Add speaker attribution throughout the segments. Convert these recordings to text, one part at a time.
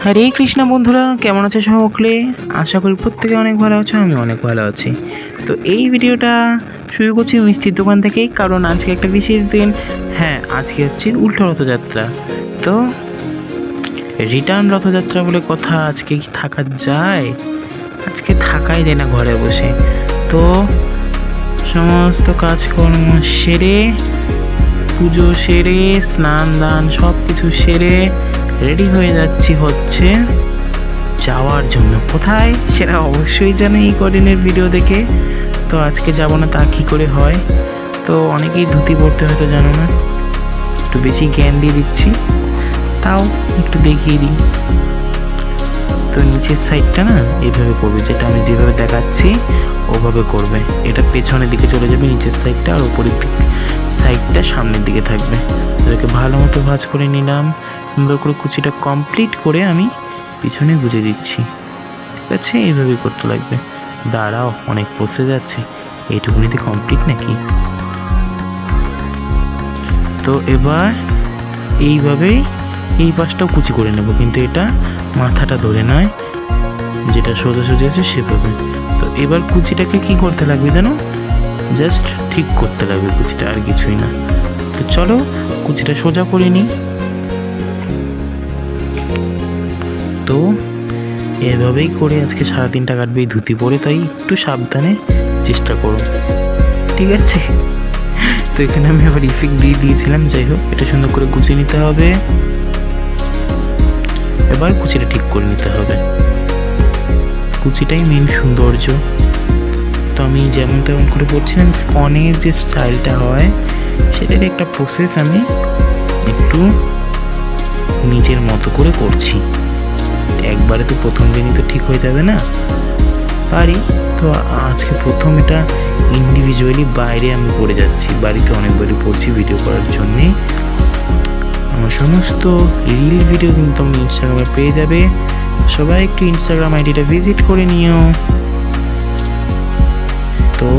Speaker 1: হরে কৃষ্ণ বন্ধুরা, কেমন আছে সকলে? আশা করি প্রত্যেকে অনেক ভালো আছো আমি অনেক ভালো আছি। তো এই ভিডিওটা শুরু করছি মিষ্টির দোকান থেকেই, কারণ আজকে একটা বিশেষ দিন। হ্যাঁ আজকে হচ্ছে উল্টো রথযাত্রা। তো রিটার্ন রথযাত্রা বলে কথা আজকে কি থাকা যায়? আজকে থাকাই যায় না ঘরে বসে। তো সমস্ত কাজকর্ম সেরে, পুজো সেরে, স্নান দান সব কিছু সেরে রেডি হয়ে যাচ্ছি হচ্ছে যাওয়ার জন্য। কোথায়? সেটা অবশ্যই জানে এই কদিনের ভিডিও দেখে। তো আজকে যাব না তা কী করে হয়? তো অনেকেই ধুতি পড়তে হয়তো জানো না। একটু বেশি জ্ঞান দিয়ে দিচ্ছি। তাও একটু দেখিয়ে দিই। তো নিচের সাইডটা না এইভাবে করবে, যেটা আমি যেভাবে দেখাচ্ছি, ওভাবে করবে। এটা পেছনের দিকে চলে যাবে নিচের সাইডটা আর উপরের দিক। সাইডটা সামনের দিকে থাকবে। এটাকে ভালো মতো ভাজ করে নিলাম। সুন্দর করে কুচিটা কমপ্লিট করে আমি পিছনে গুজে দিচ্ছি। ঠিক আছে এইভাবেই করতে লাগবে। দাঁড়াও, অনেক পচে যাচ্ছে এইটুকুনিতে কমপ্লিট নাকি? তো এবার এইভাবেই এই পাশটাও কুচি করে নেব, কিন্তু এটা মাথাটা ধরে নয়। যেটা সোজাসুজি আছে সেভাবে তো এবার কুচিটাকে কি করতে লাগবে যেন জাস্ট ঠিক করতে লাগবে কুচিটা, আর কিছুই না। তো চলো, কুচিটা সোজা করে নিই। তো এভাবেই করে আজকে সারাদিনটা কাটবে এই ধুতি পরে, তাই একটু সাবধানে চেষ্টা করো। ঠিক আছে? তো এখানে আমি আবার ইফেক্ট দিয়ে দিয়েছিলাম, যাই হোক, এটা সুন্দর করে গুছিয়ে নিতে হবে। এবার কুচিটা ঠিক করে নিতে হবে। কুচিটাই মেন সৌন্দর্য। তো আমি যেমন তেমন করে করছিলাম স্পনের যে স্টাইলটা হয় সেটার একটা প্রসেস আমি একটু নিজের মতো করে করছি। একবারে তো প্রথম দিনই তো ঠিক হয়ে যাবে না? পারি, তো আজকে প্রথম এটা ইন্ডিভিজুয়ালি বাইরে আমি পড়ে যাচ্ছি। বাড়িতে অনেকবারই পড়ছি ভিডিও করার জন্যে। আমার সমস্ত রিল ভিডিও কিন্তু তুমি ইনস্টাগ্রামে পেয়ে যাবে। সবাই একটু ইনস্টাগ্রাম আইডিটা ভিজিট করে নিও। তো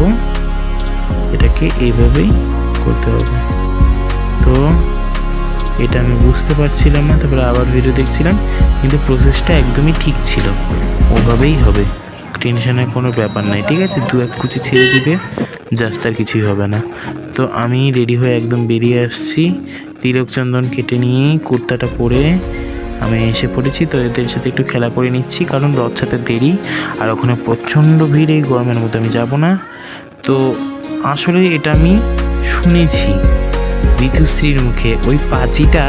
Speaker 1: এটাকে এইভাবেই করতে হবে। তো এটা আমি বুঝতে পারছিলাম না, তারপরে আবার ভিডিও দেখছিলাম, কিন্তু প্রসেসটা একদমই ঠিক ছিল। ওভাবেই হবে। টেনশনের কোনো ব্যাপার নাই, ঠিক আছে? দু এক কুচি ছেড়ে দিবে জাস্ট আর কিছুই হবে না। তো আমি রেডি হয়ে একদম বেরিয়ে আসছি। তিলক চন্দন কেটে নিয়ে কুর্তাটা পরে আমি এসে পড়েছি। তো এদের সাথে একটু খেলা করে নিচ্ছি, কারণ রথ সাথে দেরি, আর ওখানে প্রচণ্ড ভিড়, এই গরমের মধ্যে আমি যাব না। তো আসলে এটা আমি শুনেছি। ঋতুশ্রীর মুখে ওই পাঁচিটা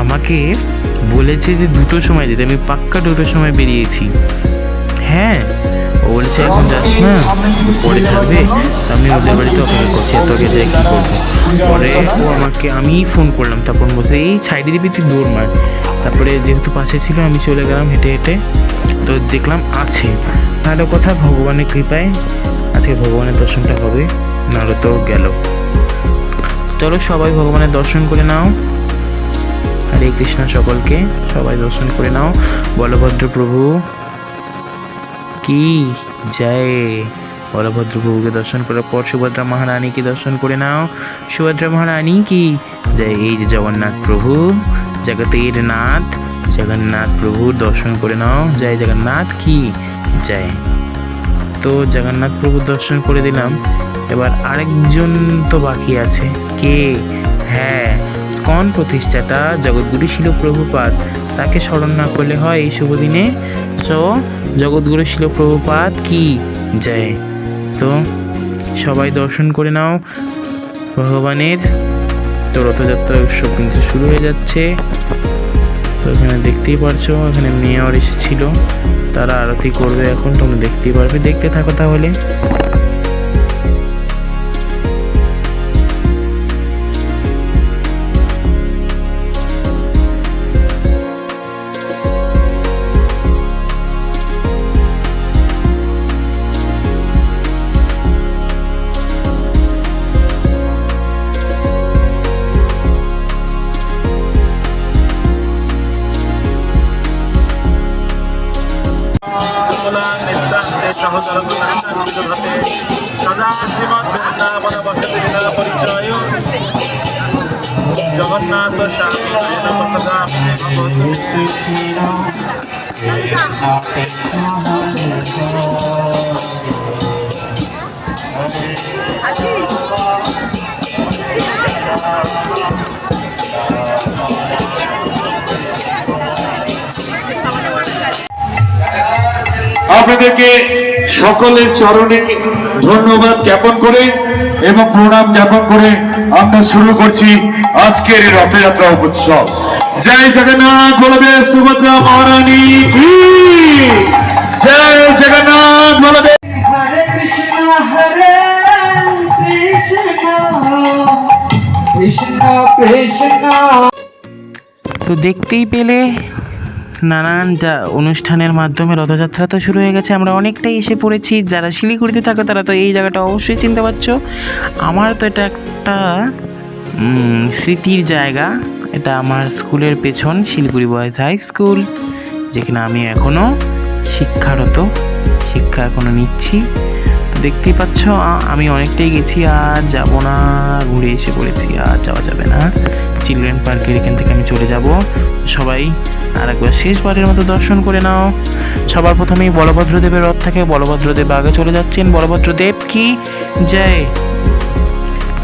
Speaker 1: আমাকে বলেছে যে দুটো সময় যেতে আমি পাক্কা দুটোর সময় বেরিয়েছি। হ্যাঁ ও বলেছে এখন যাস না? পরে তা আমি ওদের বাড়িতে অপেক্ষা করছি এত আগে যাই কী করব? পরে ও আমাকে আমি ফোন করলাম তারপর বলছে এই ছাইডে দিবি তুই দৌড় মার। তারপরে যেহেতু পাশে ছিল আমি চলে গেলাম হেঁটে হেঁটে তো দেখলাম আছে। ভালো কথা ভগবানের কৃপায় আজকে ভগবানের দর্শনটা হবে নাহলে তো গেল। চলো সবাই ভগবানের দর্শন করে নাও। হরে কৃষ্ণ সকলকে, সবাই দর্শন করে নাও। বলভদ্র প্রভু কি? জয়। বলভদ্র প্রভুকে দর্শন করার পর সুভদ্রা মহারানীকে দর্শন করে নাও। সুভদ্রা মহারানী কি? জয়। এই যে জগন্নাথ প্রভু, জগতের নাথ, জগন্নাথ প্রভুর দর্শন করে নাও। জয় জগন্নাথ কি? জয়। তো জগন্নাথ প্রভুর দর্শন করে দিলাম। এবার আরেকজন তো বাকি আছে। কে? হ্যাঁ স্কন প্রতিষ্ঠাতা জগৎগুরু ছিল প্রভুপাদ তাকে স্মরণ না করলে হয় এই শুভ দিনে? তো জগৎগুরু ছিল প্রভুপাদ কি? জয়। তো, সবাই দর্শন করে নাও। ভগবানের তো রথযাত্রা উৎসব কিন্তু শুরু হয়ে যাচ্ছে। তো এখানে দেখতেই পারছ, এখানে মেয়র এসেছিল। তারা আরতি করবে এখন, তোমরা দেখতেই পারবে। দেখতে থাকো তাহলে।
Speaker 2: জগন্নাথ স্বামী প্রসাদামি ভগবতী
Speaker 3: আপনাদেরকে সকলের চরণে ধন্যবাদ জ্ঞাপন করে এবং প্রণাম জ্ঞাপন করে আমরা শুরু করছি আজকের এই রথযাত্রা উৎসব। জয় জগন্নাথ বলদেব সুভদ্রা মহারানী কি? জয় Jagannath Baladev
Speaker 4: Hare Krishna, Hare Krishna, Krishna Krishna.
Speaker 1: তো দেখতেই পেলে নানান যা অনুষ্ঠানের মাধ্যমে রথযাত্রা তো শুরু হয়ে গেছে, আমরা অনেকটাই এসে পড়েছি। যারা শিলিগুড়িতে থাকো, তারা তো এই জায়গাটা অবশ্যই চিনতে পারছ। আমার তো এটা একটা স্মৃতির জায়গা। এটা আমার স্কুলের পেছন, শিলিগুড়ি বয়েজ হাই স্কুল, যেখানে আমি এখনও শিক্ষারত, শিক্ষা এখনও নিচ্ছি। তো দেখতেই পাচ্ছ আমি অনেকটাই গেছি, আর যাব না, ঘুরে এসে পড়েছি, আর যাওয়া যাবে না। চিলড্রেন পার্কের এখান থেকে আমি চলে যাব। সবাই আর একবার শেষবারের মতো দর্শন করে নাও। সবার প্রথমেই বলভদ্রদেবের রথ থেকে বলভদ্রদেব আগে চলে যাচ্ছেন। বলভদ্রদেব কি? জয়।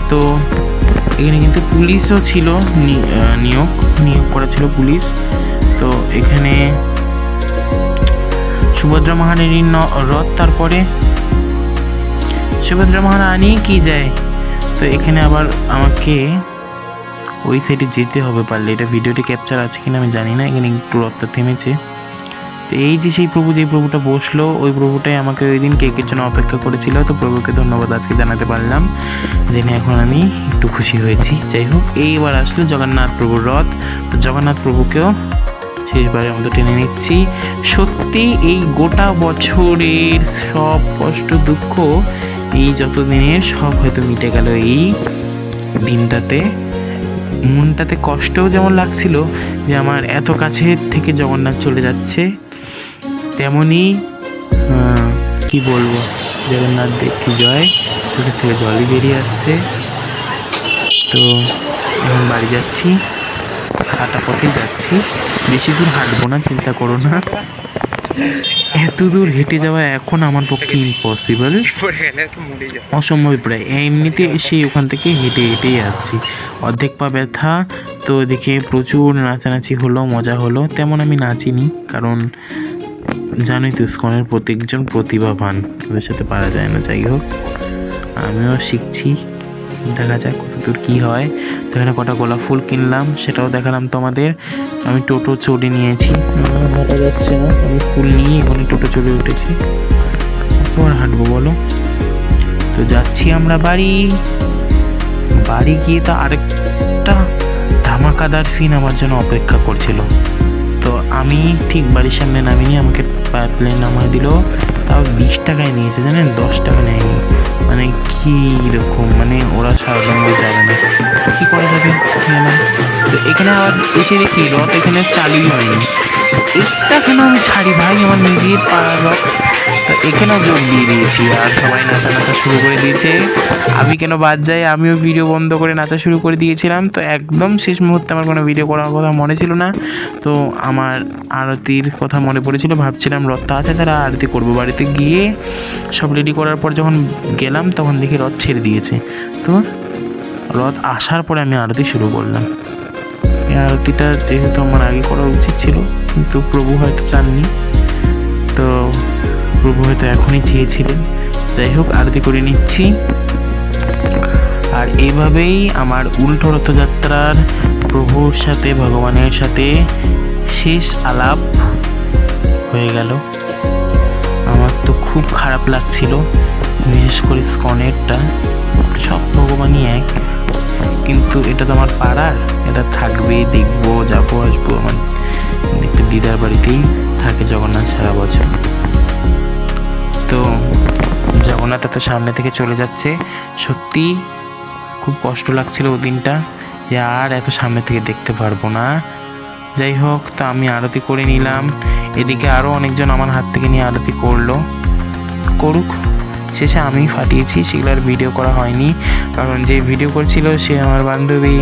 Speaker 1: তো, এখানে কিন্তু পুলিশও ছিল নিয়োগ নিয়োগ করা ছিল পুলিশ। তো, এখানে সুভদ্রা মহারানীর রথ, তারপরে সুভদ্রা মহারানী কি যায় তো, এখানে আবার আমাকে ওই সাইডে যেতে হবে পারলে। এটা ভিডিওটি ক্যাপচার আছে কিনা আমি জানি না, এখানে একটু রথটা থেমেছে। তো এই যে সেই প্রভু, যেই প্রভুটা বসল, ওই প্রভুটাই আমাকে ওই দিন কেকের জন্য অপেক্ষা করেছিল। তো প্রভুকে ধন্যবাদ আজকে জানাতে পারলাম। জেনে এখন আমি একটু খুশি হয়েছি। যাই হোক, এইবার আসলো জগন্নাথ প্রভুর রথ। তো জগন্নাথ প্রভুকেও শেষবারের মতো টেনে নিচ্ছি। সত্যি এই গোটা বছরের সব কষ্ট, দুঃখ, এই যত দিনের সব হয়তো মিটে গেল এই দিনটাতে। মনটাতে কষ্টও যেমন লাগছিল যে আমার এত কাছে থেকে জগন্নাথ চলে যাচ্ছে তেমনই কি বলব? জগন্নাথ কি জয়? চোখের থেকে জলই বেরিয়ে আসছে। তো এখন বাড়ি যাচ্ছি হাঁটা পথে যাচ্ছি। বেশি দূর হাঁটবো না, চিন্তা করো না। এত দূর হেঁটে যাওয়া এখন আমার পক্ষে ইম্পসিবল অসম্ভব প্রায়। এমনিতে এসে ওখান থেকে হেঁটে হেঁটেই আসছি। অর্ধেক পা ব্যথা, তো এদিকে প্রচুর নাচানাচি হলো, মজা হলো। তেমন আমি নাচিনি, কারণ জানোই তো স্কনের প্রত্যেকজন প্রতিভাবান। ওদের সাথে পারা যায় না, যাই হোক। আমিও শিখছি। দেখা যাক কতদূর কী হয়। তো এখানে কটা গোলাপ ফুল কিনলাম, সেটাও দেখালাম তোমাদের। আমি টোটো চড়ে নিয়েছি। হাঁটা যাচ্ছে না আমি ফুল নিয়ে এখানে টোটো চড়ে উঠেছি। তারপর হাঁটবো, বলো। তো যাচ্ছি আমরা বাড়ি। বাড়ি গিয়ে তো আরেকটা ধামাকাদার সিন আমার জন্য অপেক্ষা করছিল। তো আমি ঠিক বাড়ির সামনে নামিনি, আমাকে প্লেন নামায় দিল। তাও বিশ টাকায় নিয়েছে জানেন? দশ টাকা নেয়নি। মানে কি রকম? মানে ওরা সারাদিন যাবে না। কী করা যাবে তো এখানে আবার এসে দেখি, রথ এখানে চালুই হয়নি। একটা কেন আমি ছাড়ি ভাই, আমার নিজের রথ। তো এখানেও যোগ দিয়ে দিয়েছি আর সবাই নাচা নাচা শুরু করে দিয়েছে। আমি কেন বাদ যাই? আমিও ভিডিও বন্ধ করে নাচা শুরু করে দিয়েছিলাম। তো একদম শেষ মুহূর্তে আমার কোনো ভিডিও করার কথা মনে ছিল না। তো আমার আরতির কথা মনে পড়েছিল। ভাবছিলাম রথটা আছে তারা আরতি করব। বাড়িতে গিয়ে সব রেডি করার পর যখন গেলাম, তখন দেখি রথ ছেড়ে দিয়েছে। তো রথ আসার পরে আমি আরতি শুরু করলাম। এই আরতিটা যেহেতু আমার আগে করা উচিত ছিল, কিন্তু প্রভু হয়তো চাননি। তো প্রভু হয়তো এখনই চেয়েছিলেন। যাই হোক, আরতি করে নিচ্ছি। আর এইভাবেই আমার উল্টো রথযাত্রার প্রভুর সাথে, ভগবানের সাথে শেষ আলাপ হয়ে গেল। আমার তো খুব খারাপ লাগছিল, বিশেষ করে স্কনেরটা। সব ভগবানই এক, কিন্তু এটা তো আমার পাড়ার। এটা থাকবে, দেখব, যাব, আসব, আমার দিদার বাড়িতেই থাকে জগন্নাথ সারা বছর। তো জগন্নাথ এত সামনে থেকে চলে যাচ্ছে। সত্যি খুব কষ্ট লাগছিল ওই দিনটা যে আর এত সামনে থেকে দেখতে পারব না। যাই হোক তা আমি আরতি করে নিলাম। এদিকে আরও অনেকজন আমার হাত থেকে নিয়ে আরতি করল। করুক শেষে আমি ফাটিয়েছি সেগুলো আর ভিডিও করা হয়নি। কারণ যে ভিডিও করছিল সে আমার বান্ধবী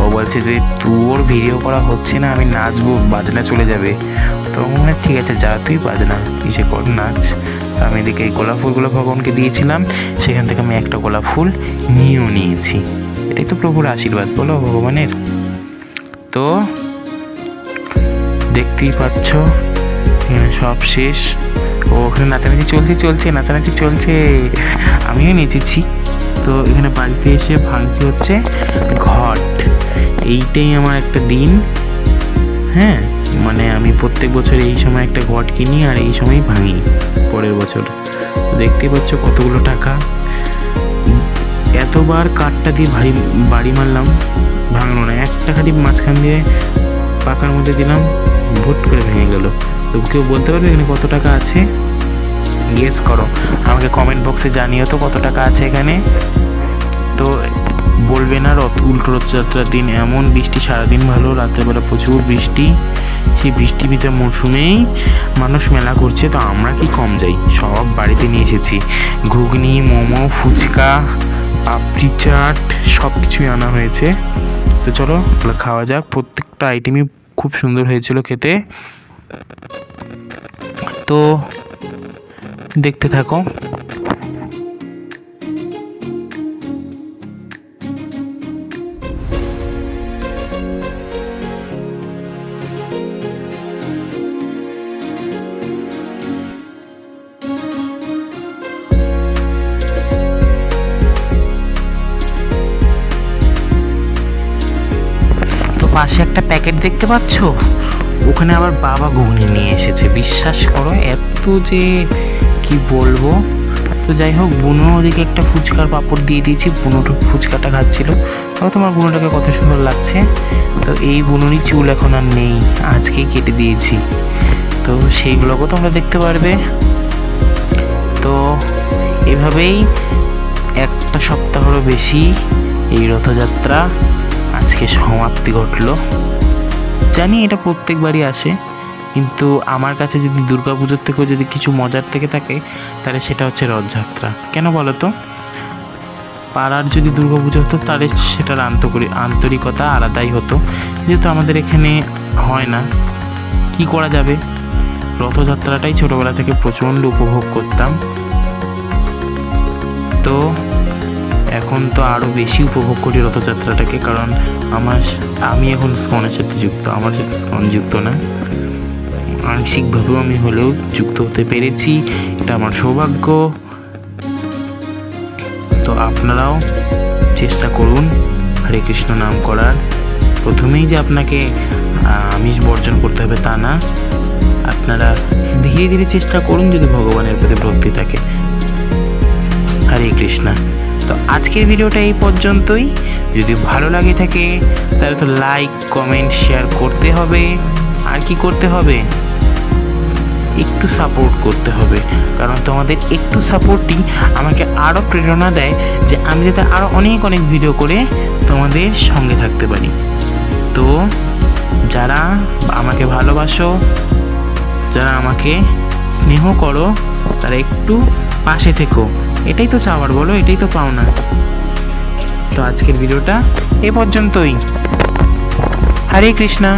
Speaker 1: ও বলছে যে তোর ভিডিও করা হচ্ছে না আমি নাচবো বাজনা চলে যাবে। তো বললাম, ঠিক আছে যা তুই বাজনা কিসে কর নাচ। আমি এদিকে এই গোলাপ ফুলগুলো ভগবানকে দিয়েছিলাম। সেখান থেকে আমি একটা গোলাপ ফুল নিয়েও নিয়েছি। এটাই তো প্রভুর আশীর্বাদ, বলো ভগবানের। তো, দেখতেই পাচ্ছ সব শেষ। ও, ওখানে নাচানাচি চলছে চলছে, নাচানাচি চলছে। আমিও নেচেছি। তো, এখানে বাড়িতে এসে ভাঙছি হচ্ছে ঘট। এইটাই আমার একটা দিন। হ্যাঁ? মানে আমি প্রত্যেক বছর এই সময় একটা ঘট কিনি আর এই সময় ভাঙি পরের বছর। তো দেখতেই পাচ্ছ কতগুলো টাকা। এতবার কাঠটা দিয়ে ভারী বাড়ি মারলাম, ভাঙলো না। একটা খালি মাঝখান দিয়ে পাকার মধ্যে দিলাম, ভুট করে ভেঙে গেল। তো কেউ বলতে পারবে এখানে কত টাকা আছে? গেস করো। আমাকে কমেন্ট বক্সে জানিও তো কত টাকা আছে এখানে। তো বলবে না, রথ, উল্টো রথযাত্রার দিন এমন বৃষ্টি, সারাদিন ভালো, রাত্রেবেলা প্রচুর বৃষ্টি। সেই বৃষ্টি ভিজা মরশুমেই মানুষ মেলা করছে, তো আমরা কি কম যাই? সব বাড়িতে নিয়ে এসেছি। ঘুগনি, মোমো, ফুচকা, পাপড়ি চাট, সব কিছুই আনা হয়েছে। তো চলো খাওয়া যাক। প্রত্যেকটা আইটেমই খুব সুন্দর হয়েছিল খেতে। তো দেখতে থাকো। পাশে একটা প্যাকেট দেখতে পাচ্ছ? ওখানে আবার বাবা ঘুগনি নিয়ে এসেছে। বিশ্বাস করো, এত যে কি বলব? তো যাই হোক, বুনো ওদিকে একটা ফুচকার পাপড় দিয়ে দিয়েছি। বুনোটা ফুচকাটা খাচ্ছিল। তবে তোমার বুনোটাকে কত সুন্দর লাগছে। তো এই বুনোরই চুল এখন আর নেই। আজকেই কেটে দিয়েছি। তো সেইগুলোকেও তোমরা দেখতে পারবে। তো এভাবেই একটা সপ্তাহেরও বেশি এই রথযাত্রা আজকে সমাপ্তি ঘটলো। জানি এটা প্রত্যেকবারই আসে, কিন্তু আমার কাছে যদি দুর্গা পুজোর থেকেও যদি কিছু মজার থেকে থাকে, তাহলে সেটা হচ্ছে রথযাত্রা। কেন বলো তো? পাড়ার যদি দুর্গা পুজো হতো, তাহলে সেটার আন্তরিক, আন্তরিকতা আলাদাই হতো। যেহেতু আমাদের এখানে হয় না, কি করা যাবে? রথযাত্রাটাই ছোটোবেলা থেকে প্রচণ্ড উপভোগ করতাম। তো এখন তো আরও বেশি উপভোগ করি রথযাত্রাটাকে, কারণ আমার আমি এখন স্কনের সাথে যুক্ত, আমার সাথে স্কন যুক্ত না। আংশিকভাবেও আমি হলেও যুক্ত হতে পেরেছি, এটা আমার সৌভাগ্য। তো আপনারাও চেষ্টা করুন হরে কৃষ্ণ নাম করার। প্রথমেই যে আপনাকে আমিষ বর্জন করতে হবে তা না। আপনারা ধীরে ধীরে চেষ্টা করুন যদি ভগবানের প্রতি ভক্তি থাকে। হরে কৃষ্ণা। তো আজকের ভিডিওটা এই পর্যন্তই। যদি ভালো লাগে থাকে, তাহলে তো লাইক কমেন্ট শেয়ার করতে হবে। আর কি করতে হবে? একটু সাপোর্ট করতে হবে। কারণ তোমাদের একটু সাপোর্টই আমাকে আরও প্রেরণা দেয় যে আমি যাতে আরও অনেক অনেক ভিডিও করে তোমাদের সঙ্গে থাকতে পারি। তো যারা আমাকে ভালোবাসো, যারা আমাকে স্নেহ করো, তারা একটু পাশে থেকো। এটাই তো চাওয়ার, বলো, এটাই তো পাও না তো আজকের ভিডিওটা এ পর্যন্তই। হরে কৃষ্ণা।